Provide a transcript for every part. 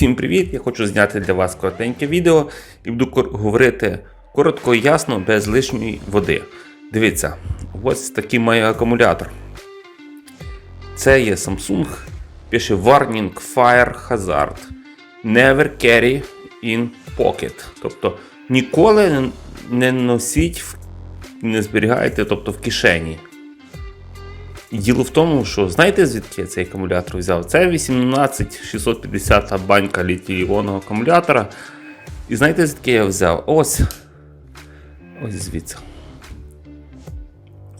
Всім привіт! Я хочу зняти для вас коротеньке відео і буду говорити коротко і ясно, без лишньої води. Дивіться, ось такий має акумулятор. Це є Samsung, пише Warning Fire Hazard. Never carry in pocket. Тобто ніколи не носіть, не зберігайте тобто, в кишені. Діло в тому, що знаєте звідки я цей акумулятор взяв? Це 18650 банька літій-іонного акумулятора. І знаєте звідки я взяв? Ось. Ось звідси.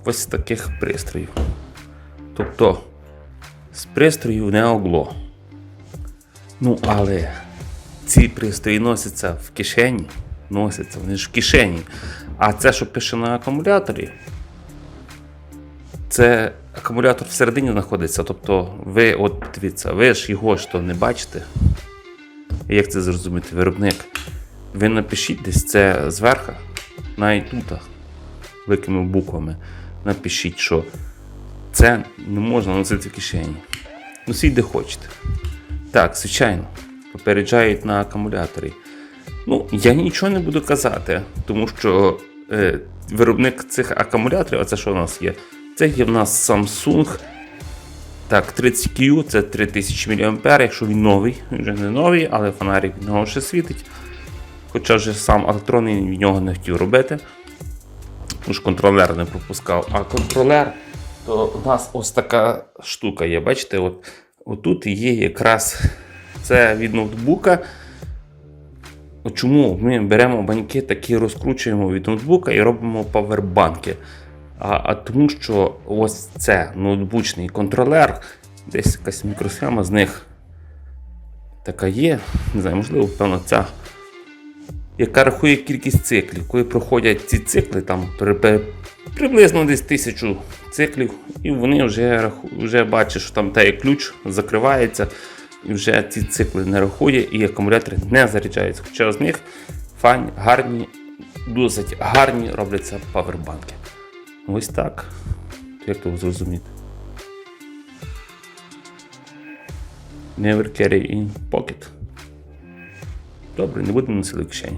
Ось з таких пристроїв. Тобто з пристроїв не огло. Ну, але ці пристрої носяться в кишені. Носяться, вони ж в кишені. А це, що пише на акумуляторі, це акумулятор всередині знаходиться. Тобто, ви, от дивіться, ви ж його ж то не бачите. Як це зрозуміти? Виробник. Ви напишіть десь це зверху, навіть тут, великими буквами. Напишіть, що це не можна носити в кишені. Носіть де хочете. Так, звичайно, попереджають на акумуляторі. Ну, я нічого не буду казати, тому що е, виробник цих акумуляторів, а це що у нас є? Це є в нас Samsung. Так, 30Q, це 3000 мА, якщо він новий, він вже не новий, але фонарик від нього ще світить. Хоча вже сам електронний від нього не хотів робити. Тому що контролер не пропускав. А контролер, то у нас ось така штука є. Бачите, от, отут є якраз це від ноутбука. Чому ми беремо баньки, такі розкручуємо від ноутбука і робимо павербанки? А, а тому що ось це ноутбучний контролер, десь якась мікросхема з них така є. Не знаю, можливо, певно, ця, яка рахує кількість циклів. Коли проходять ці цикли, там при- при- приблизно десь тисячу циклів, і вони вже, вже бачать, що там той ключ закривається, і вже ці цикли не рахує, і акумулятори не заряджаються. Хоча з них файн, гарні, досить гарні робляться павербанки. Ось так. Як того зрозуміти? Never carry in pocket. Добре, не будемо носити кишені.